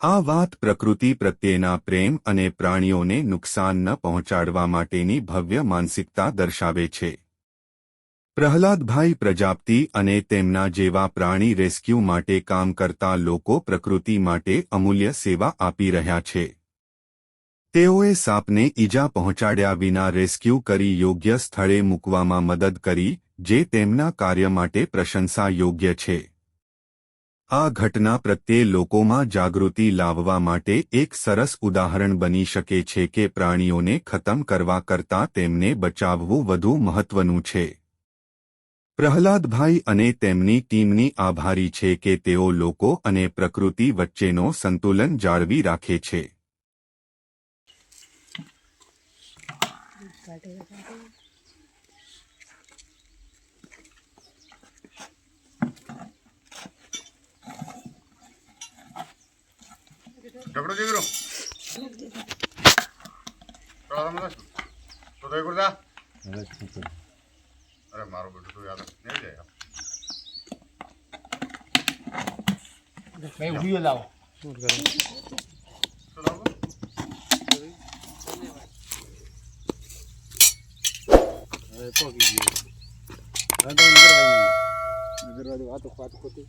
આ વાત પ્રકૃતિ પ્રત્યેના પ્રેમ અને પ્રાણીઓને નુકસાન ન પહોંચાડવા માટેની ભવ્ય માનસિકતા દર્શાવે છે. પ્રહલાદભાઈ પ્રજાપતિ અને તેમના જેવા પ્રાણી રેસ્ક્યુ માટે કામ કરતા લોકો પ્રકૃતિ માટે અમૂલ્ય સેવા આપી રહ્યા છે. તેઓએ સાપને ઈજા પહોંચાડ્યા વિના રેસ્ક્યુ કરી યોગ્ય સ્થળે મૂકવામાં મદદ કરી, જે તેમના કાર્ય માટે પ્રશંસા યોગ્ય છે. આ ઘટના પ્રત્યે લોકોમાં જાગૃતિ લાવવા માટે એક સરસ ઉદાહરણ બની શકે છે કે પ્રાણીઓને ખતમ કરવા કરતાં તેમને બચાવવું વધુ મહત્વનું છે. પ્રહલાદભાઈ અને તેમની ટીમની આભારી છે કે તેઓ લોકો અને પ્રકૃતિ વચ્ચેનો સંતુલન જાળવી રાખે છે. ઢગડો દીકરો તો તો કરતા અરે મારો બેટો તો યાદ નહીં જાય મેં ઊભી લાવો તો નગરવાઈ નગરવાઈ વાતો વાત ખોટી